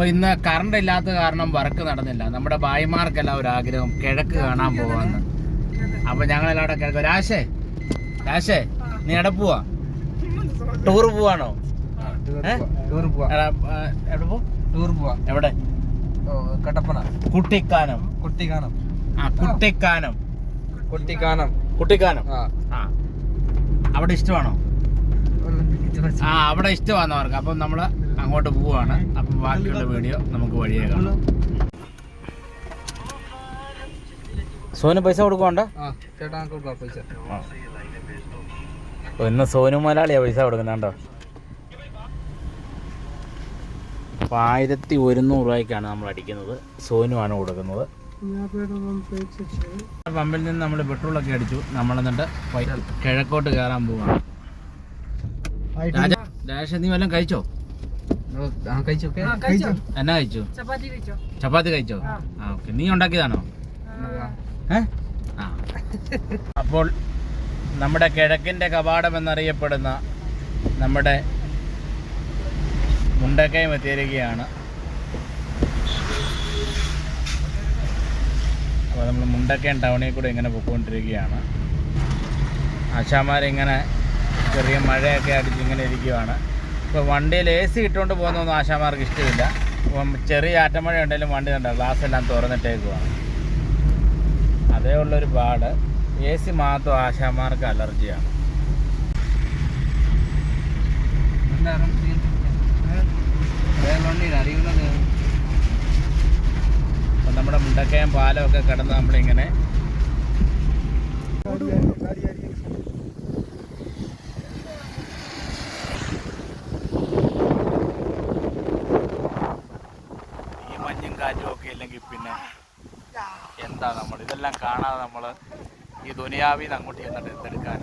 അപ്പോൾ ഇന്ന് കറണ്ട് ഇല്ലാത്ത കാരണം വർക്ക് നടന്നില്ല. നമ്മുടെ ഭായിമാർക്കെല്ലാം ഒരു ആഗ്രഹം കിഴക്ക് കാണാൻ പോവാന്ന്. അപ്പൊ ഞങ്ങളെല്ലാം അവിടെ കിഴക്ക് രാശേ രാശേ നീ എവിടെ പോവാ? ടൂർ പോവാണോ? ടൂർ പോവാ എവിടെ പോ? ടൂർ പോവാ. എവിടെ? കട്ടപ്പന. കുട്ടിക്കാനം. കുട്ടിക്കാനം. ആ കുട്ടിക്കാനം. കുട്ടിക്കാനം. കുട്ടിക്കാനം. ആ. ആ. അവിടെ ഇഷ്ടമാണോ? ആ അവിടെ ഇഷ്ടമാണെന്ന് അവർക്ക് അപ്പം നമ്മൾ അങ്ങോട്ട് പോവാണ്. അപ്പം ബാക്കിയുള്ള വീഡിയോ നമുക്ക് വഴിയേ കാണാം. സോനു പൈസ കൊടുക്കണ്ട ഇന്ന് സോനു മലയാളിയാ പൈസ കൊടുക്കുന്നുണ്ടോ? അപ്പൊ ആയിരത്തി ഒരുന്നൂറ് രൂപയ്ക്കാണ് നമ്മൾ അടിക്കുന്നത്. സോനുവാണ് കൊടുക്കുന്നത്. പമ്പിൽ നിന്ന് നമ്മൾ പെട്രോൾ ഒക്കെ അടിച്ചു. നമ്മൾ എന്നിട്ട് വൈ- കിഴക്കോട്ട് കയറാൻ പോവാണ്. രാജ രാജ നീ വല്ലതും കഴിച്ചോ? എന്നാ കഴിച്ചു? ചപ്പാത്തി കഴിച്ചോ? ആ. ഓക്കെ. നീ ഉണ്ടാക്കിയതാണോ. അപ്പോൾ നമ്മുടെ കിഴക്കിന്റെ കവാടം എന്നറിയപ്പെടുന്ന നമ്മുടെ മുണ്ടക്കയം എത്തിയിരിക്കുകയാണ്. അപ്പോൾ നമ്മൾ മുണ്ടക്കയം ടൗണിൽ കൂടെ ഇങ്ങനെ പോയിക്കൊണ്ടിരിക്കുകയാണ് ആശാമാരിങ്ങനെ ചെറിയ മഴയൊക്കെ അടിച്ച് ഇങ്ങനെ ഇരിക്കുകയാണ് ഇപ്പോൾ വണ്ടിയിൽ എ സി ഇട്ടുകൊണ്ട് പോകുന്നൊന്നും ആശാമാർക്ക് ഇഷ്ടമില്ല. അപ്പം ചെറിയ ആറ്റമഴ ഉണ്ടെങ്കിലും വണ്ടി കണ്ട ഗ്ലാസ് എല്ലാം തുറന്നിട്ടേക്കുവാണ്. അതേ ഉള്ളൊരു പാട്. എ സി മാത്രം ആശാമാർക്ക് അലർജിയാണ്. അപ്പം നമ്മുടെ മുണ്ടക്കയം പാലമൊക്കെ കടന്ന് നമ്മളിങ്ങനെ ഈ മഞ്ഞും കാറ്റും ഒക്കെ ഇല്ലെങ്കിൽ പിന്നെ എന്താ നമ്മൾ? ഇതെല്ലാം കാണാതെ നമ്മൾ ഈ ദുനിയാവിൽ നിന്ന് അങ്ങോട്ട് ചെന്നിട്ട് എന്തെടുക്കാൻ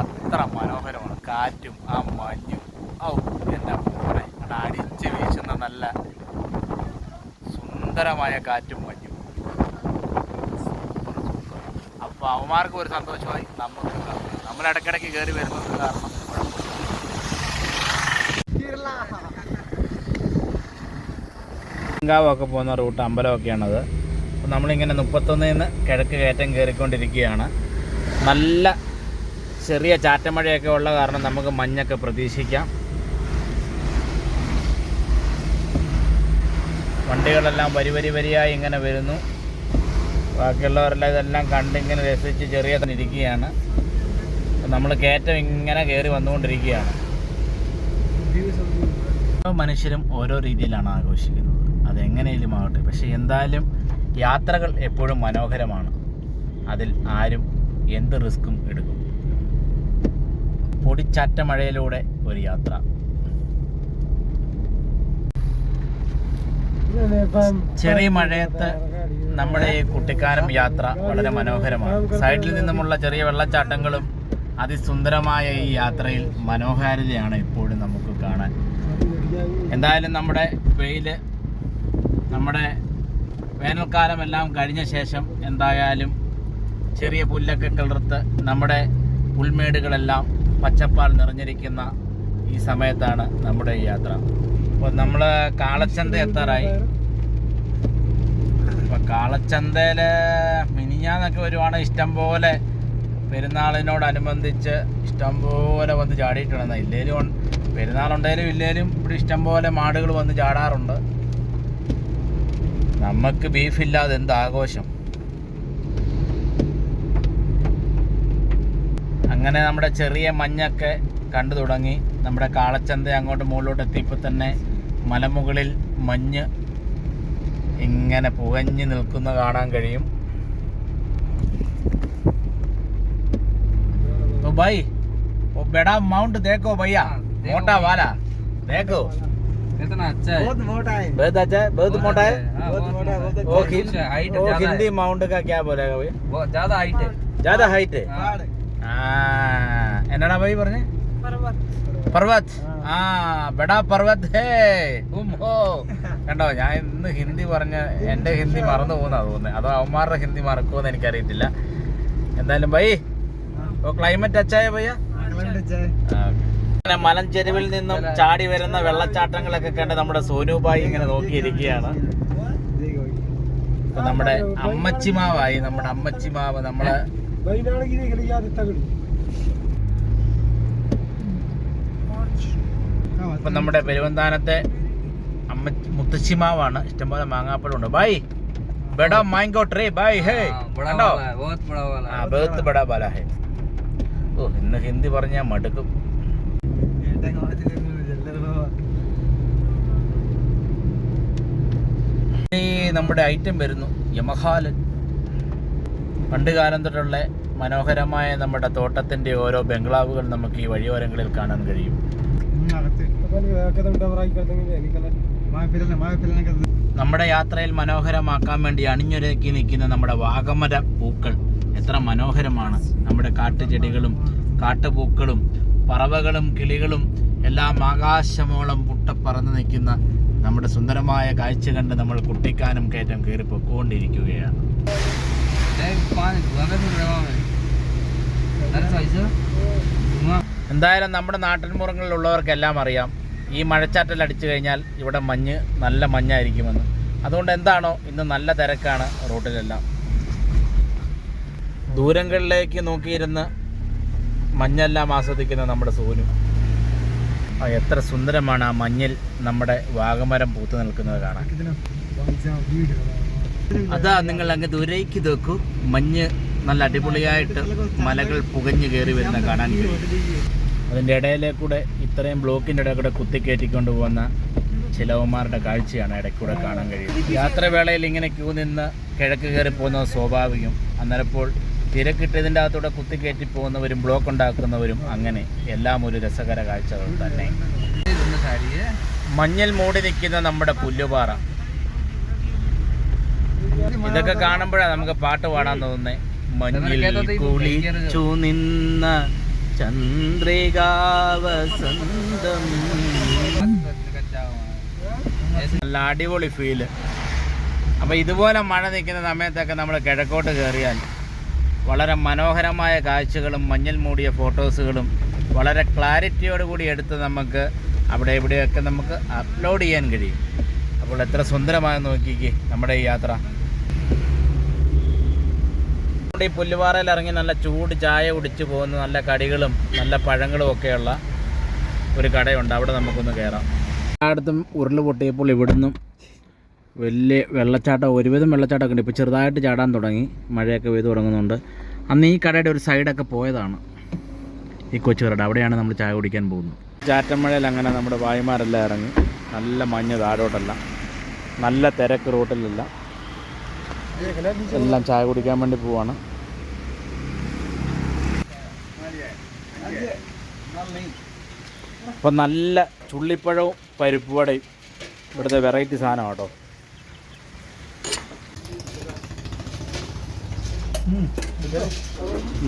അത്ര മനോഹരമാണ്. കാറ്റും ആ മഞ്ഞും ഔ മോനെ അവിടെ അടിച്ച് വീശുന്ന നല്ല സുന്ദരമായ കാറ്റും മഞ്ഞും. അപ്പോൾ അവന്മാർക്ക് ഒരു സന്തോഷമായി. നമുക്ക് നമ്മൾ ഇടയ്ക്കിടയ്ക്ക് കയറി വരുന്നത് കാരണം ങ്കാവൊക്കെ പോകുന്ന റൂട്ട് അമ്പലമൊക്കെയാണത്. അപ്പോൾ നമ്മളിങ്ങനെ മുപ്പത്തൊന്നിൽ നിന്ന് കിഴക്ക് കയറ്റം കയറിക്കൊണ്ടിരിക്കുകയാണ്. നല്ല ചെറിയ ചാറ്റമഴയൊക്കെ ഉള്ള കാരണം നമുക്ക് മഞ്ഞൊക്കെ പ്രതീക്ഷിക്കാം. വണ്ടികളെല്ലാം വരി വരി വരിയായി ഇങ്ങനെ വരുന്നു. ബാക്കിയുള്ളവരെല്ലാം ഇതെല്ലാം കണ്ടിങ്ങനെ രസിച്ച് ചെറിയ ഇരിക്കുകയാണ്. നമ്മൾ കയറ്റം ഇങ്ങനെ കയറി വന്നുകൊണ്ടിരിക്കുകയാണ്. ഓരോ മനുഷ്യരും ഓരോ രീതിയിലാണ് ആഘോഷിക്കുന്നത്. അതെങ്ങനെയും ആവട്ടെ പക്ഷെ എന്തായാലും യാത്രകൾ എപ്പോഴും മനോഹരമാണ്. അതിൽ ആരും എന്ത് റിസ്ക്കും എടുക്കും. പൊടിച്ചാറ്റ മഴയിലൂടെ ഒരു യാത്ര. ചെറിയ മഴയത്ത് നമ്മുടെ ഈ കുട്ടിക്കാനം യാത്ര വളരെ മനോഹരമാണ്. സൈഡിൽ നിന്നുമുള്ള ചെറിയ വെള്ളച്ചാട്ടങ്ങളും അതിസുന്ദരമായ ഈ യാത്രയിൽ മനോഹാരിതയാണ് ഇപ്പോഴും നമുക്ക് കാണാൻ. എന്തായാലും നമ്മുടെ വെയിൽ നമ്മുടെ വേനൽക്കാലം എല്ലാം കഴിഞ്ഞ ശേഷം എന്തായാലും ചെറിയ പുല്ലൊക്കെ കിളർത്ത് നമ്മുടെ പുൽമേടുകളെല്ലാം പച്ചപ്പാൽ നിറഞ്ഞിരിക്കുന്ന ഈ സമയത്താണ് നമ്മുടെ ഈ യാത്ര. അപ്പോൾ നമ്മൾ കാളച്ചന്ത എത്താറായി. അപ്പോൾ കാളച്ചന്തയിൽ മിനിഞ്ഞാന്നൊക്കെ വരുവാണ് ഇഷ്ടം പോലെ പെരുന്നാളിനോടനുബന്ധിച്ച് ഇഷ്ടം പോലെ വന്ന് ചാടിയിട്ടുണ്ടെന്ന് ഇല്ലേലും പെരുന്നാളുണ്ടെങ്കിലും ഇല്ലേലും ഇവിടെ ഇഷ്ടം പോലെ മാടുകൾ വന്ന് ചാടാറുണ്ട്. നമുക്ക് ബീഫില്ലാതെ എന്ത് ആഘോഷം അങ്ങനെ നമ്മുടെ ചെറിയ മഞ്ഞൊക്കെ കണ്ടു തുടങ്ങി നമ്മുടെ കാളച്ചന്ത അങ്ങോട്ട് മുകളിലോട്ട് എത്തിയപ്പോൾ തന്നെ മലമുകളിൽ മഞ്ഞ് ഇങ്ങനെ പുകഞ്ഞ് നിൽക്കുന്ന കാണാൻ കഴിയും तो भाई वो बड़ा माउंट देखो भैया हाँ, देखो मोटा भैया। वाला देखो कितना अच्छा है मोटा है बहुत अच्छा है बहुत मोटा है हाँ, बहुत बहुत मोटा है, बहुत वो बहुत हिं- कुछ है, हाइट वो ज्यादा हिंदी है माउंट का क्या बोलेगा भैया बहुत ज्यादा हाइट है ज्यादा हाइट है हाँ। ആ എന്നാടാ ഭായി പറഞ്ഞേ പർവത് ആ ബഡാ പർവത് ഹേ ഉം ഹോ കണ്ടോ ഞാൻ ഇന്ന് ഹിന്ദി പറഞ്ഞ എൻ്റെ ഹിന്ദി മറന്നു പോകുന്ന തോന്നുന്നത് അതോ അവന്മാരുടെ ഹിന്ദി മറക്കുമെന്ന് എനിക്കറിയത്തില്ല എന്തായാലും ഭൈ ഓ ക്ലൈമറ്റ് അച്ചായ ഭയ്യ അങ്ങനെ മലഞ്ചെരുവിൽ നിന്നും ചാടി വരുന്ന വെള്ളച്ചാട്ടങ്ങളൊക്കെ കണ്ട് നമ്മുടെ സോനുബായി ഇങ്ങനെ നോക്കിയിരിക്കുകയാണ്. നമ്മുടെ അമ്മച്ചിമാവായി നമ്മുടെ അമ്മച്ചിമാവ് നമ്മളെ ഇപ്പൊ നമ്മുടെ പെരുവന്താനത്തെ അമ്മ മുത്തശ്ശിമാവാണ്. ഇഷ്ടംപോലെ മാങ്ങാപ്പഴമുണ്ട്. ബൈ ബഡാ മാങ്കോ ട്രേ ബൈ ഹേ. കണ്ടോ? ബഹുത്ത് ബഡാ ബാലാ ഹേ. ഓ ഇന്ന് ഹിന്ദി പറഞ്ഞാൽ മടുക്കും. നമ്മുടെ ഐറ്റം വരുന്നു. യമഹാലൻ. പണ്ട് കാലം തൊട്ടുള്ള മനോഹരമായ നമ്മുടെ തോട്ടത്തിന്റെ ഓരോ ബംഗ്ലാവുകൾ നമുക്ക് ഈ വഴിയോരങ്ങളിൽ കാണാൻ കഴിയും. നമ്മുടെ യാത്രയിൽ മനോഹരമാക്കാൻ വേണ്ടി അണിഞ്ഞൊരുക്കി നിൽക്കുന്ന നമ്മുടെ വാഗമര പൂക്കൾ. എത്ര മനോഹരമാണ്. നമ്മുടെ കാട്ടുചെടികളും കാട്ടുപൂക്കളും പറവകളും കിളികളും എല്ലാം ആകാശമോളം പൊട്ടപ്പറന്ന് നിൽക്കുന്ന നമ്മുടെ സുന്ദരമായ കാഴ്ച കണ്ട് നമ്മൾ കുട്ടിക്കാനും കയറ്റം കയറി പൊക്കോണ്ടിരിക്കുകയാണ് എന്തായാലും നമ്മുടെ നാട്ടിൻപുറങ്ങളിലുള്ളവർക്കെല്ലാം അറിയാം ഈ മഴച്ചാറ്റൽ അടിച്ചു കഴിഞ്ഞാൽ ഇവിടെ മഞ്ഞ് നല്ല മഞ്ഞായിരിക്കുമെന്ന്. അതുകൊണ്ട് എന്താണോ ഇന്ന് നല്ല തിരക്കാണ് റോട്ടിലെല്ലാം. ദൂരങ്ങളിലേക്ക് നോക്കിയിരുന്ന് മഞ്ഞെല്ലാം ആസ്വദിക്കുന്ന നമ്മുടെ സോനു. എത്ര സുന്ദരമാണ് ആ മഞ്ഞിൽ നമ്മുടെ വാഗമരം പൂത്തു നിൽക്കുന്നത് കാണാൻ. അതാ നിങ്ങൾ അങ്ങ് ദൂരേക്ക് നോക്കൂ. മഞ്ഞ് നല്ല അടിപൊളിയായിട്ട് മലകൾ പുകഞ്ഞു കയറി വരുന്ന കാണാൻ അതിന്റെ ഇടയിലെ കൂടെ ഇത്രയും ബ്ലോക്കിന്റെ ഇടയിൽ കൂടെ കുത്തിക്കയറ്റിക്കൊണ്ട് പോകുന്ന ചിലവന്മാരുടെ കാഴ്ചയാണ് ഇടയ്ക്കൂടെ കാണാൻ കഴിയുന്നത്. യാത്രവേളയിൽ ഇങ്ങനെ ക്യൂ നിന്ന് കിഴക്ക് കയറി പോകുന്നത് സ്വാഭാവികം. അന്നേരപ്പോൾ തിരക്കിട്ടതിന്റെ അകത്തൂടെ കുത്തിക്കയറ്റി പോകുന്നവരും ബ്ലോക്ക് ഉണ്ടാക്കുന്നവരും അങ്ങനെ എല്ലാം ഒരു രസകര കാഴ്ചകൾ തന്നെ. മഞ്ഞൽ മൂടി നിൽക്കുന്ന നമ്മുടെ പുല്ലുപാറ. ഇതൊക്കെ കാണുമ്പോഴാണ് നമുക്ക് പാട്ട് പാടാൻ തോന്നുന്നത് മഞ്ഞിൽ കുളിച്ചു നിന്ന ചന്ദ്രികാവസന്തം. നല്ല അടിപൊളി ഫീൽ അപ്പൊ ഇതുപോലെ മഴ നിൽക്കുന്ന സമയത്തൊക്കെ നമ്മൾ കിഴക്കോട്ട് കയറിയാൽ വളരെ മനോഹരമായ കാഴ്ചകളും മഞ്ഞൾ മൂടിയ ഫോട്ടോസുകളും വളരെ ക്ലാരിറ്റിയോട് കൂടി എടുത്ത് നമുക്ക് അവിടെ ഇവിടെയൊക്കെ നമുക്ക് അപ്ലോഡ് ചെയ്യാൻ കഴിയും. അപ്പോൾ എത്ര സുന്ദരമായി നോക്കിക്കേ നമ്മുടെ ഈ യാത്ര. നമ്മുടെ ഈ പുല്ലുപാറയിൽ ഇറങ്ങി നല്ല ചൂട് ചായ കുടിച്ച് പോകുന്ന നല്ല കടികളും നല്ല പഴങ്ങളും ഒക്കെയുള്ള ഒരു കടയുണ്ട്. അവിടെ നമുക്കൊന്ന് കയറാം. എല്ലായിടത്തും ഉരുൾ പൊട്ടിയപ്പോൾ ഇവിടുന്നും വലിയ വെള്ളച്ചാട്ടം ഒരുവിധം വെള്ളച്ചാട്ടമൊക്കെ ഉണ്ട്. ഇപ്പോൾ ചെറുതായിട്ട് ചാടാൻ തുടങ്ങി. മഴയൊക്കെ പെയ്ത് തുടങ്ങുന്നുണ്ട്. അന്ന് ഈ കടയുടെ ഒരു സൈഡൊക്കെ പോയതാണ്. ഈ കൊച്ചു കട അവിടെയാണ് നമ്മൾ ചായ കുടിക്കാൻ പോകുന്നത്. ചാറ്റമഴയിൽ അങ്ങനെ നമ്മുടെ വായുമാരെല്ലാം ഇറങ്ങി. നല്ല മഞ്ഞ് താഴോട്ടല്ല. നല്ല തിരക്ക് റോട്ടിലല്ല. എല്ലാം ചായ കുടിക്കാൻ വേണ്ടി പോവാണ്. അപ്പം നല്ല ചുള്ളിപ്പഴവും പരിപ്പ് വടയും ഇവിടുത്തെ വെറൈറ്റി സാധനം കേട്ടോ.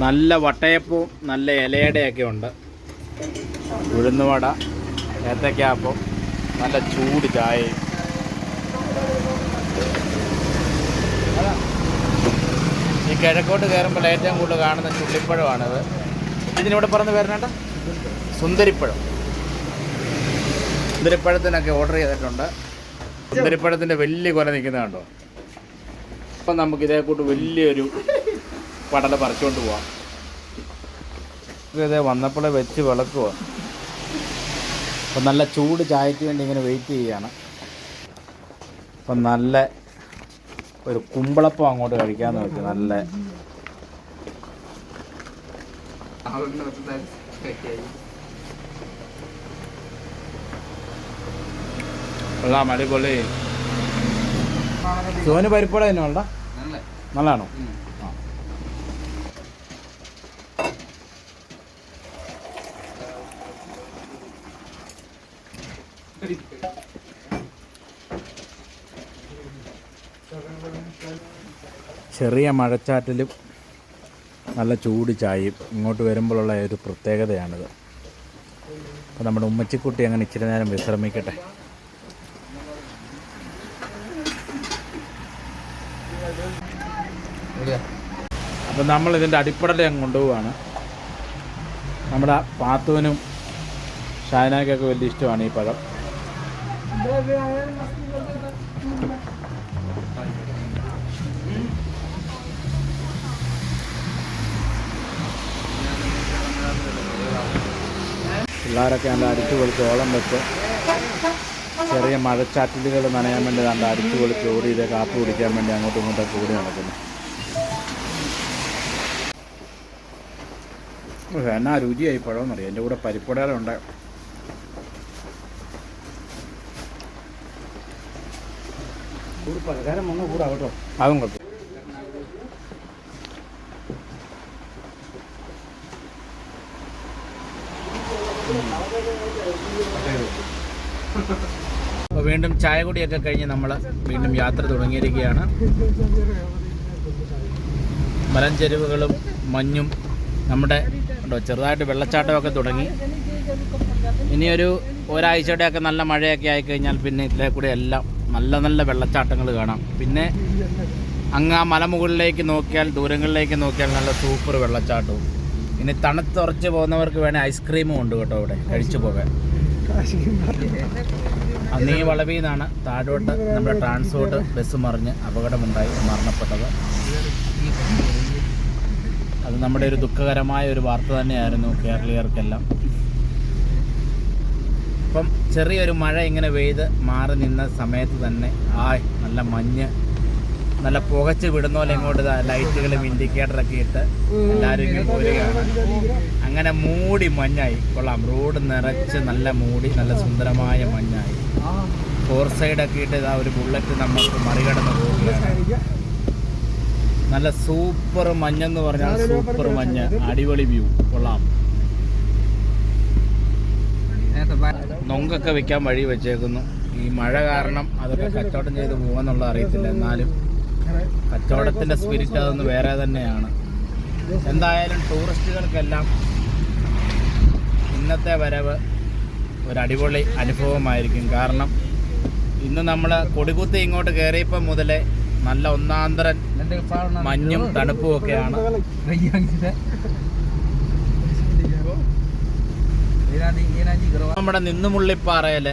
നല്ല വട്ടയപ്പവും നല്ല ഇലയടയൊക്കെ ഉണ്ട്. ഉഴുന്നുവട ഏത്തക്കാപ്പം നല്ല ചൂട് ചായയും. ഈ കിഴക്കോട്ട് കയറുമ്പോൾ ഏറ്റവും കൂടുതൽ കാണുന്ന ചുള്ളിപ്പഴമാണിത്. ഇതിനിവിടെ പറഞ്ഞ് വരുന്നുണ്ട് സുന്ദരിപ്പഴം. സുന്ദരിപ്പഴത്തിനൊക്കെ ഓർഡർ ചെയ്തിട്ടുണ്ട്. സുന്ദരിപ്പഴത്തിന്റെ വലിയ കൊല നിൽക്കുന്നത് കണ്ടോ? അപ്പം നമുക്ക് ഇതേ കൂട്ട് വലിയൊരു പടല പറിച്ചുകൊണ്ട് പോവാം. ഇതേ വന്നപ്പോഴേ വെച്ച് വിളക്കുക അപ്പം നല്ല ചൂട് ചായക്ക് വേണ്ടി ഇങ്ങനെ വെയിറ്റ് ചെയ്യുകയാണ് അപ്പം നല്ല ഒരു കുമ്പളപ്പം അങ്ങോട്ട് കഴിക്കാമെന്ന് വെച്ചു നല്ല കൊള്ളാം അടിപൊളി. സോന് പരിപ്പട തന്നെ ഉള്ള നല്ലതാണോ? ചെറിയ മഴച്ചാറ്റിലും നല്ല ചൂട് ചായയും ഇങ്ങോട്ട് വരുമ്പോഴുള്ള ഒരു പ്രത്യേകതയാണിത്. അപ്പോൾ നമ്മുടെ ഉമ്മച്ചിക്കുട്ടി അങ്ങനെ ഇച്ചിരി നേരം വിശ്രമിക്കട്ടെ. അപ്പം നമ്മൾ ഇതിന്റെ അടിപ്പടലെ അങ്ങ് കൊണ്ടുപോവാണ്. നമ്മുടെ പാത്തുവിനും ഷാനാക്കൊക്കെ വലിയ ഇഷ്ടമാണ് ഈ പഴം. പിള്ളേരൊക്കെ നല്ല അടിച്ചു പൊളിച്ച് ഓളം വെച്ച് ചെറിയ മഴച്ചാറ്റലുകൾ നനയാൻ വേണ്ടി നല്ല അടിച്ചു പൊളിച്ച് ഓടി ഇത് കാപ്പി കുടിക്കാൻ വേണ്ടി അങ്ങോട്ടും ഇങ്ങോട്ടും കൂടി നടക്കുന്നു. എന്നാ രുചിയായി പഴമെന്നറിയാം? എന്റെ കൂടെ പരിപ്പുടയുണ്ട് പലകാരം വന്നു കൂടാ കേട്ടോ. അതും കുഴപ്പം അപ്പോൾ വീണ്ടും ചായ കുടിയൊക്കെ കഴിഞ്ഞ് നമ്മൾ വീണ്ടും യാത്ര തുടങ്ങിയിരിക്കുകയാണ്. മലഞ്ചെരുവുകളും മഞ്ഞും നമ്മുടെ ഉണ്ടോ ചെറുതായിട്ട് വെള്ളച്ചാട്ടമൊക്കെ തുടങ്ങി. ഇനിയൊരു ഒരാഴ്ചയുടെയൊക്കെ നല്ല മഴയൊക്കെ ആയിക്കഴിഞ്ഞാൽ പിന്നെ ഇതിലെ കൂടെ എല്ലാം നല്ല നല്ല വെള്ളച്ചാട്ടങ്ങൾ കാണാം. പിന്നെ അങ്ങ് ആ മലമുകളിലേക്ക് നോക്കിയാൽ ദൂരങ്ങളിലേക്ക് നോക്കിയാൽ നല്ല സൂപ്പർ വെള്ളച്ചാട്ടവും. ഇനി തണുത്തുറച്ച് പോകുന്നവർക്ക് വേണേൽ ഐസ്ക്രീമും ഉണ്ട് കേട്ടോ ഇവിടെ കഴിച്ചു പോകാൻ. അന്ന് വളവിൽ നിന്നാണ് താഴോട്ട് നമ്മുടെ ട്രാൻസ്പോർട്ട് ബസ് മറിഞ്ഞ് അപകടമുണ്ടായി മരണപ്പെട്ടത്. അത് നമ്മുടെ ഒരു ദുഃഖകരമായ ഒരു വാർത്ത തന്നെയായിരുന്നു കേരളീയർക്കെല്ലാം. അപ്പം ചെറിയൊരു മഴ ഇങ്ങനെ പെയ്ത് മാറി നിന്ന സമയത്ത് തന്നെ ആയ് നല്ല മഞ്ഞ് നല്ല പുകച്ച് വിടുന്ന പോലെ ഇങ്ങോട്ട് ലൈറ്റുകളും ഇൻഡിക്കേറ്ററൊക്കെ ഇട്ട് എല്ലാവരും ഇങ്ങനെ പോരുകയാണ്. അങ്ങനെ മൂടി മഞ്ഞായി. കൊള്ളാം. റോഡ് നിറച്ച് നല്ല മൂടി നല്ല സുന്ദരമായ മഞ്ഞായി. ഫോർ സൈഡൊക്കെ ഇട്ട് ഇതാ ഒരു ബുള്ളറ്റ് നമുക്ക് മറികടന്ന് പോവുകയാണ്. നല്ല സൂപ്പർ മഞ്ഞെന്ന് പറഞ്ഞാൽ സൂപ്പർ മഞ്ഞ്. അടിപൊളി വ്യൂ കൊള്ളാം. നൊങ്കൊക്കെ വെക്കാൻ വഴി വെച്ചേക്കുന്നു. ഈ മഴ കാരണം അതൊക്കെ കച്ചവടം ചെയ്ത് പോകാന്നുള്ളത് അറിയത്തില്ല എന്നാലും. കച്ചവടത്തിന്റെ സ്പിരിറ്റ് അതൊന്ന് വേറെ തന്നെയാണ്. എന്തായാലും ടൂറിസ്റ്റുകൾക്കെല്ലാം ഇന്നത്തെ വരവ് അടിപൊളി അനുഭവമായിരിക്കും. കാരണം ഇന്ന് നമ്മൾ കൊടികുത്തി ഇങ്ങോട്ട് കയറിയപ്പം മുതലേ നല്ല ഒന്നാന്തരൻ മഞ്ഞും തണുപ്പും ഒക്കെയാണ്. നമ്മുടെ നിന്നുമുള്ളിപ്പാറയിൽ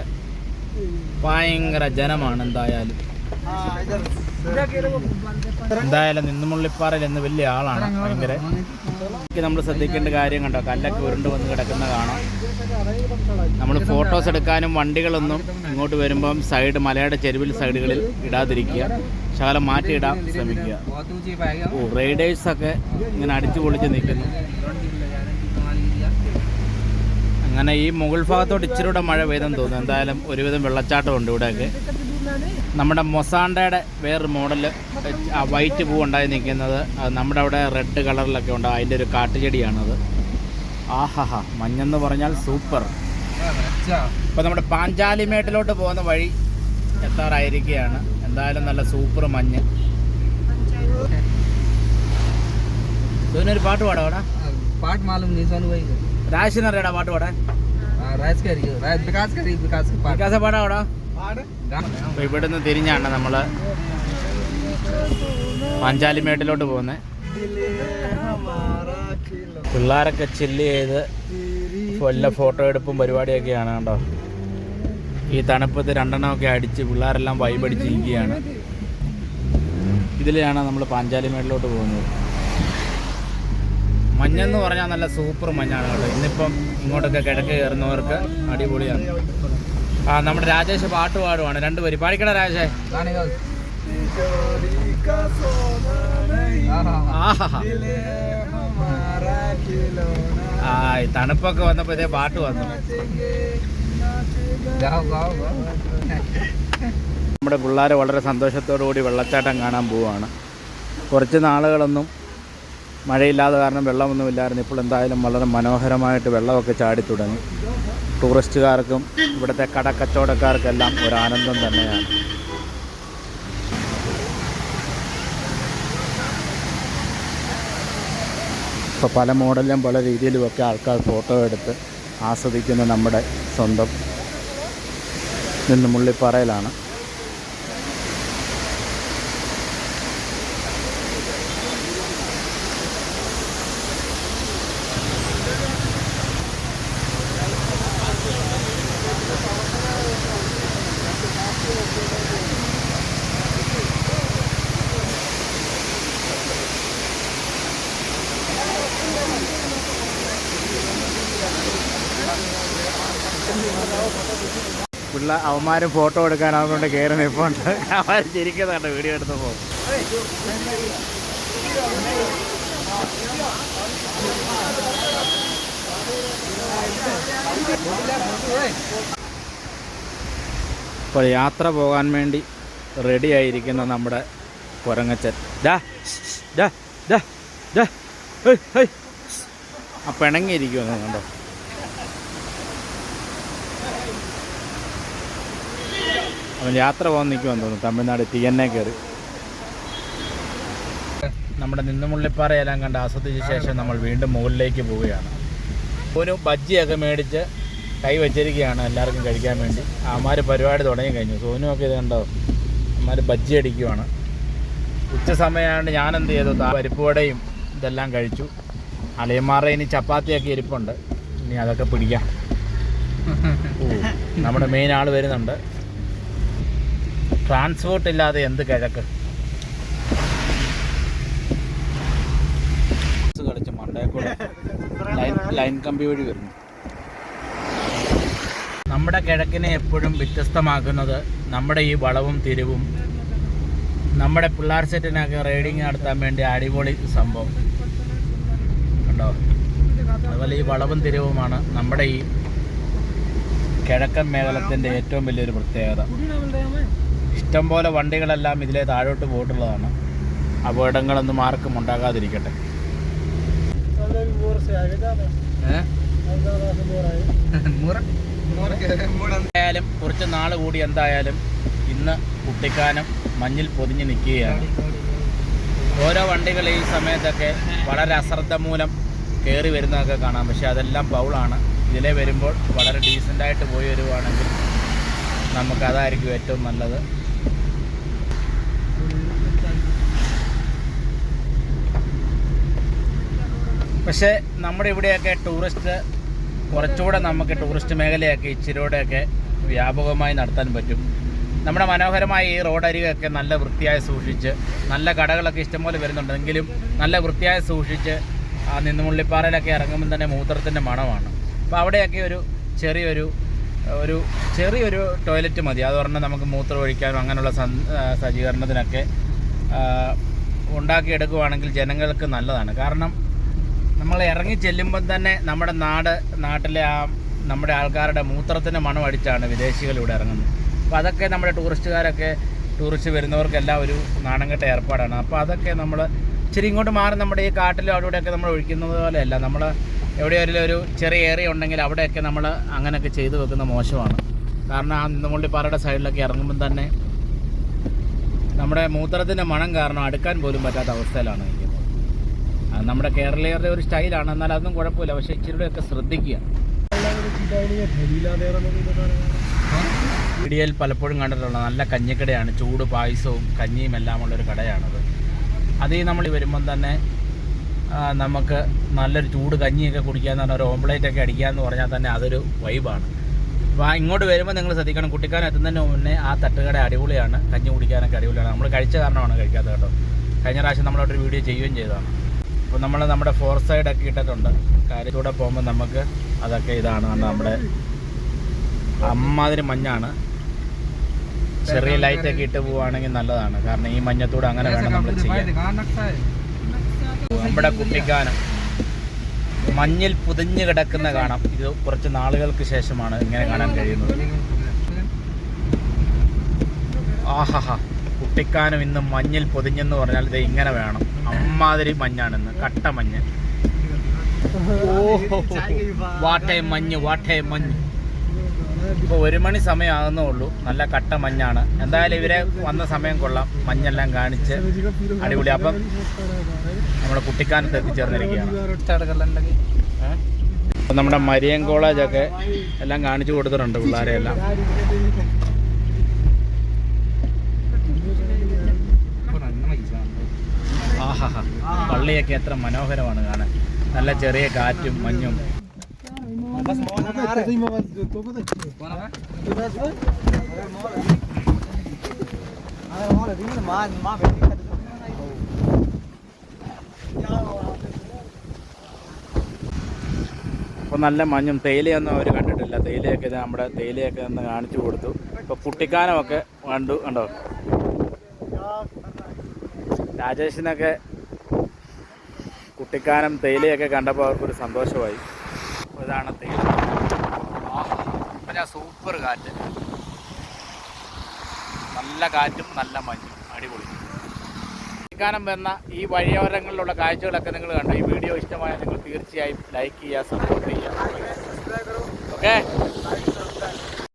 ഭയങ്കര ജനമാണ് എന്തായാലും. എന്തായാലും നിന്നുമുള്ളിപ്പാറയിൽ എന്ന് വലിയ ആളാണ് ഭയങ്കര. നമ്മൾ ശ്രദ്ധിക്കേണ്ട കാര്യം കണ്ടോ? കല്ലൊക്കെ ഉരുണ്ട് വന്ന് കിടക്കുന്ന കാണാം. നമ്മൾ ഫോട്ടോസ് എടുക്കാനും വണ്ടികളൊന്നും ഇങ്ങോട്ട് വരുമ്പം സൈഡ് മലയുടെ ചെരുവിൽ സൈഡുകളിൽ ഇടാതിരിക്കുക. ശകലം മാറ്റിയിടാൻ ശ്രമിക്കുക. ഓ റൈഡേഴ്സൊക്കെ ഇങ്ങനെ അടിച്ചു പൊളിച്ച് നിൽക്കുന്നു. അങ്ങനെ ഈ മുകൾ ഭാഗത്തോട്ട് ഇച്ചിരി കൂടെ മഴ പെയ്തെന്ന് തോന്നുന്നു. എന്തായാലും ഒരുവിധം വെള്ളച്ചാട്ടമുണ്ട് ഇവിടെയൊക്കെ. നമ്മുടെ മൊസാണ്ടയുടെ വേറൊരു മോഡൽ വൈറ്റ് പൂ ഉണ്ടായി നിൽക്കുന്നത്. നമ്മുടെ അവിടെ റെഡ് കളറിലൊക്കെ ഉണ്ട്. അതിന്റെ ഒരു കാട്ടുചെടിയാണത്. ആഹാഹാ മഞ്ഞെന്ന് പറഞ്ഞാൽ സൂപ്പർ. അപ്പോൾ നമ്മുടെ പാഞ്ചാലിമേട്ടിലോട്ട് പോകുന്ന വഴി എത്താറായിരിക്കുകയാണ്. എന്തായാലും നല്ല സൂപ്പർ മഞ്ഞ്. ഒരു പാട്ട് പാടാ പാട്ട് മാലും രാജ് അറിയാടാ പാട്ട് പാടാൻ വികാസ് പാടാ गा- ഇവിടെ ഇവിടുന്ന് തിരിഞ്ഞാണ് നമ്മൾ പാഞ്ചാലിമേട്ടിലോട്ട് പോകുന്നത് പിള്ളേരൊക്കെ ചില്ല് ചെയ്ത് വല്ല ഫോട്ടോ എടുപ്പും പരിപാടിയൊക്കെയാണ് കേട്ടോ ഈ തണുപ്പത്ത് രണ്ടെണ്ണമൊക്കെ അടിച്ച് പിള്ളേരെല്ലാം വൈബടിച്ച് നിൽക്കുകയാണ് ഇതിലാണ് നമ്മൾ പാഞ്ചാലിമേട്ടിലോട്ട് പോകുന്നത്. മഞ്ഞെന്ന് പറഞ്ഞാൽ നല്ല സൂപ്പർ മഞ്ഞാണ് കേട്ടോ. ഇന്നിപ്പം ഇങ്ങോട്ടൊക്കെ കിഴക്ക് കയറുന്നവർക്ക് അടിപൊളിയാണ്. ആ നമ്മുടെ രാജേഷ് പാട്ട് പാടുവാണ്. രണ്ടുപേര് പാടിക്കണ രാജേ. ആ തണുപ്പൊക്കെ വന്നപ്പോ ഇതേ പാട്ട് വന്നു. നമ്മുടെ പിള്ളേരെ വളരെ കൂടി വെള്ളച്ചാട്ടം കാണാൻ പോവുകയാണ്. കുറച്ച് നാളുകളൊന്നും മഴയില്ലാതെ കാരണം വെള്ളമൊന്നുമില്ലായിരുന്നു ഇപ്പോൾ എന്തായാലും വളരെ മനോഹരമായിട്ട് വെള്ളമൊക്കെ ചാടി തുടങ്ങി. ടൂറിസ്റ്റുകാർക്കും ഇവിടുത്തെ കടക്കച്ചവടക്കാർക്കെല്ലാം ഒരു ആനന്ദം തന്നെയാണ്. ഇപ്പോൾ പല മോഡലിലും പല രീതിയിലുമൊക്കെ ആൾക്കാർ ഫോട്ടോ എടുത്ത് ആസ്വദിക്കുന്ന നമ്മുടെ സ്വന്തം നിന്ന് മുള്ളിപ്പാറയിലാണ്. ഉള്ള അവന്മാരും ഫോട്ടോ എടുക്കാൻ അതുകൊണ്ട് കയറി നിൽപ്പുണ്ട് അവന്മാർ ചിരിക്കുന്നുണ്ട് വീഡിയോ എടുത്തപ്പോൾ ഇപ്പോൾ യാത്ര പോകാൻ വേണ്ടി റെഡി ആയിരിക്കുന്ന നമ്മുടെ കുരങ്ങച്ചൻ. ഡാ ഡാ ഡാ ഡാ. ആ പിണങ്ങിയിരിക്കുമെന്ന് കണ്ടോ അവൻ യാത്ര പോകാൻ നിൽക്കുമെന്ന് തോന്നുന്നു. തമിഴ്നാട് ടി എൻ എ കയറി നമ്മുടെ നിന്നുമുള്ളിപ്പാറയെല്ലാം കണ്ട് ആസ്വദിച്ച ശേഷം നമ്മൾ വീണ്ടും മുകളിലേക്ക് പോവുകയാണ്. ഒരു ബജ്ജിയൊക്കെ മേടിച്ച് കൈ വെച്ചിരിക്കുകയാണ് എല്ലാവർക്കും കഴിക്കാൻ വേണ്ടി. അമാർ പരിപാടി തുടങ്ങി കഴിഞ്ഞു. സോനുമൊക്കെ ഇത് കണ്ടോ? അമാർ ബജ്ജി അടിക്കുവാണ്. ഉച്ച സമയമായതുകൊണ്ട് ഞാൻ എന്ത് ചെയ്തു പരിപ്പുവടയും ഇതെല്ലാം കഴിച്ചു. അലയമാറ ഇനി ചപ്പാത്തിയൊക്കെ ഇരിപ്പുണ്ട്. ഇനി അതൊക്കെ പിടിക്കാം. നമ്മുടെ മെയിൻ ആൾ വരുന്നുണ്ട്. ട്രാൻസ്പോർട്ട് ഇല്ലാതെ എന്ത് കിഴക്ക്? കളിച്ച് മണ്ടേക്കൂടെ ലൈൻ ലൈൻ കമ്പി വഴി വരുന്നു. നമ്മുടെ കിഴക്കിനെ എപ്പോഴും വ്യത്യസ്തമാക്കുന്നത് നമ്മുടെ ഈ വളവും തിരിവും നമ്മുടെ പിള്ളാർ സെറ്റിനൊക്കെ റൈഡിങ് നടത്താൻ വേണ്ടി അടിപൊളി സംഭവം. കണ്ടോ? അതുപോലെ ഈ വളവും തിരിവുമാണ് നമ്മുടെ ഈ കിഴക്കൻ മേഖലത്തിന്റെ ഏറ്റവും വലിയൊരു പ്രത്യേകത. ഇഷ്ടംപോലെ വണ്ടികളെല്ലാം ഇതിലെ താഴോട്ട് പോയിട്ടുള്ളതാണ്. അപകടങ്ങളൊന്നും ആർക്കും ഉണ്ടാകാതിരിക്കട്ടെ. എന്തായാലും കുറച്ച് നാൾ കൂടി എന്തായാലും ഇന്ന് കുട്ടിക്കാനം മഞ്ഞിൽ പൊതിഞ്ഞ് നിൽക്കുകയാണ്. ഓരോ വണ്ടികൾ ഈ സമയത്തൊക്കെ വളരെ അശ്രദ്ധ മൂലം കയറി വരുന്നതൊക്കെ കാണാം. പക്ഷെ അതെല്ലാം ബൗളാണ്. ഇതിലെ വരുമ്പോൾ വളരെ ഡീസന്റായിട്ട് പോയി വരുവാണെങ്കിൽ നമുക്കതായിരിക്കും ഏറ്റവും നല്ലത്. പക്ഷേ നമ്മുടെ ഇവിടെയൊക്കെ ടൂറിസ്റ്റ് കുറച്ചുകൂടെ നമുക്ക് ടൂറിസ്റ്റ് മേഖലയൊക്കെ ഇച്ചിരിയോടെയൊക്കെ വ്യാപകമായി നടത്താൻ പറ്റും. നമ്മുടെ മനോഹരമായ ഈ റോഡരികൊക്കെ നല്ല വൃത്തിയായി സൂക്ഷിച്ച് നല്ല കടകളൊക്കെ ഇഷ്ടംപോലെ വരുന്നുണ്ട്. എങ്കിലും നല്ല വൃത്തിയായി സൂക്ഷിച്ച് ആ നിന്നുമുള്ളിപ്പാറയിലൊക്കെ ഇറങ്ങുമ്പോൾ തന്നെ മൂത്രത്തിന്റെ മണമാണ്. അപ്പോൾ അവിടെയൊക്കെ ഒരു ചെറിയൊരു ഒരു ചെറിയൊരു ടോയ്ലറ്റ് മതി. അത് പറഞ്ഞാൽ നമുക്ക് മൂത്രം ഒഴിക്കാനും അങ്ങനെയുള്ള സജ്ജീകരണത്തിനൊക്കെ ഉണ്ടാക്കിയെടുക്കുവാണെങ്കിൽ ജനങ്ങൾക്ക് നല്ലതാണ്. കാരണം നമ്മൾ ഇറങ്ങി ചെല്ലുമ്പം തന്നെ നമ്മുടെ നാട് നാട്ടിലെ ആ നമ്മുടെ ആൾക്കാരുടെ മൂത്രത്തിന്റെ മണം അടിച്ചാണ് വിദേശികൾ ഇവിടെ ഇറങ്ങുന്നത്. അപ്പോൾ അതൊക്കെ നമ്മുടെ ടൂറിസ്റ്റുകാരൊക്കെ ടൂറിസ്റ്റ് വരുന്നവർക്കെല്ലാം ഒരു നാണംകെട്ട ഏർപ്പാടാണ്. അപ്പോൾ അതൊക്കെ നമ്മൾ ഇച്ചിരി ഇങ്ങോട്ട് മാറി നമ്മുടെ ഈ കാട്ടിലും അവിടെ ഇവിടെയൊക്കെ നമ്മൾ ഒഴിക്കുന്നത് പോലെയല്ല. നമ്മൾ എവിടെയെങ്കിലും ഒരു ചെറിയ ഏരിയ ഉണ്ടെങ്കിൽ അവിടെയൊക്കെ നമ്മൾ അങ്ങനെയൊക്കെ ചെയ്തു വെക്കുന്ന മോശമാണ്. കാരണം ആ നിന്നുമുള്ളി പാറയുടെ സൈഡിലൊക്കെ ഇറങ്ങുമ്പം തന്നെ നമ്മുടെ മൂത്രത്തിന്റെ മണം കാരണം അടുക്കാൻ പോലും പറ്റാത്ത അവസ്ഥയിലാണ്. നമ്മുടെ കേരളീയരുടെ ഒരു സ്റ്റൈലാണ്. എന്നാൽ അതൊന്നും കുഴപ്പമില്ല. പക്ഷേ ഇച്ചിരിയുടെയൊക്കെ ശ്രദ്ധിക്കുക. ഇടിയൽ പലപ്പോഴും കണ്ടിട്ടുള്ള നല്ല കഞ്ഞിക്കടയാണ്. ചൂട് പായസവും കഞ്ഞിയും എല്ലാം ഉള്ളൊരു കടയാണത്. അത് നമ്മൾ വരുമ്പം തന്നെ നമുക്ക് നല്ലൊരു ചൂട് കഞ്ഞിയൊക്കെ കുടിക്കാന്ന് പറഞ്ഞാൽ ഒരു ഓംപ്ലേറ്റ് ഒക്കെ അടിക്കാന്ന് പറഞ്ഞാൽ തന്നെ അതൊരു വൈബാണ്. അപ്പോൾ ഇങ്ങോട്ട് വരുമ്പോൾ നിങ്ങൾ ശ്രദ്ധിക്കണം. കുട്ടിക്കാനം എത്തുന്നതിന് മുന്നേ ആ തട്ടുകട അടിപൊളിയാണ്. കഞ്ഞി കുടിക്കാനൊക്കെ അടിപൊളിയാണ്. നമ്മൾ കഴിച്ച കാരണമാണ് കഴിക്കാത്തത് കേട്ടോ. കഴിഞ്ഞ പ്രാവശ്യം നമ്മളോട്ടൊരു വീഡിയോ ചെയ്യുകയും ചെയ്തതാണ്. അപ്പോൾ നമ്മൾ നമ്മുടെ ഫോർ സൈഡ് സൈഡൊക്കെ ഇട്ടിട്ടുണ്ട് കാര്യത്തൂടെ പോകുമ്പോൾ നമുക്ക് അതൊക്കെ ഇതാണ്. നമ്മുടെ അമ്മാതിരി മഞ്ഞാണ്. ചെറിയ ലൈറ്റ് ഒക്കെ ഇട്ട് പോവുകയാണെങ്കിൽ നല്ലതാണ്. കാരണം ഈ മഞ്ഞത്തൂടെ അങ്ങനെ വേണം നമ്മൾ ചെയ്യാൻ. നമ്മുടെ കുട്ടിക്കാനം. മഞ്ഞിൽ പുതിഞ്ഞു കിടക്കുന്ന കാണാം. ഇത് കുറച്ച് നാളുകൾക്ക് ശേഷമാണ് ഇങ്ങനെ കാണാൻ കഴിയുന്നത്. ആഹാഹാ. കുട്ടിക്കാനം ഇന്ന് മഞ്ഞിൽ പൊതിഞ്ഞെന്ന് പറഞ്ഞാൽ ഇത് ഇങ്ങനെ വേണം. അമ്മാതിരി മഞ്ഞാണിന്ന്. കട്ട മഞ്ഞ്. വാട്ടേ മഞ്ഞ് വാട്ടേ മഞ്ഞ്. ഇപ്പോൾ ഒരു മണി സമയമാകുന്നേ ഉള്ളൂ. നല്ല കട്ട മഞ്ഞാണ്. എന്തായാലും ഇവരെ വന്ന സമയം കൊള്ളാം. മഞ്ഞെല്ലാം കാണിച്ച് അടിപൊളി. അപ്പം നമ്മുടെ കുട്ടിക്കാനത്ത് എത്തിച്ചേർന്നിരിക്കുകയാണ്? അപ്പം നമ്മുടെ മരിയൻ കോളേജൊക്കെ എല്ലാം കാണിച്ചു കൊടുത്തിട്ടുണ്ട് പിള്ളേരെ എല്ലാം പള്ളിയൊക്കെ എത്ര മനോഹരമാണ് കാണാൻ. നല്ല ചെറിയ കാറ്റും മഞ്ഞും. അപ്പോൾ നല്ല മഞ്ഞും തേയിലയൊന്നും അവർ കണ്ടിട്ടില്ല. തേയിലയൊക്കെ ഇത് നമ്മുടെ തേയിലയൊക്കെ ഒന്ന് കാണിച്ചു കൊടുത്തു. ഇപ്പോൾ കുട്ടിക്കാനമൊക്കെ കണ്ടു കണ്ടോ? രാജേഷിനൊക്കെ കുട്ടിക്കാനം തേയിലയൊക്കെ കണ്ടപ്പോൾ അവർക്കൊരു സന്തോഷമായി. ഇതാണ് തേയില. സൂപ്പർ കാറ്റ്. നല്ല കാറ്റും നല്ല മഞ്ഞും. അടിപൊളി. കുട്ടിക്കാനം വന്ന ഈ വഴിയോരങ്ങളിലുള്ള കാഴ്ചകളൊക്കെ നിങ്ങൾ കണ്ടു? ഈ വീഡിയോ ഇഷ്ടമായാൽ നിങ്ങൾ തീർച്ചയായും ലൈക്ക് ചെയ്യുക സപ്പോർട്ട് ചെയ്യുക. ഓക്കെ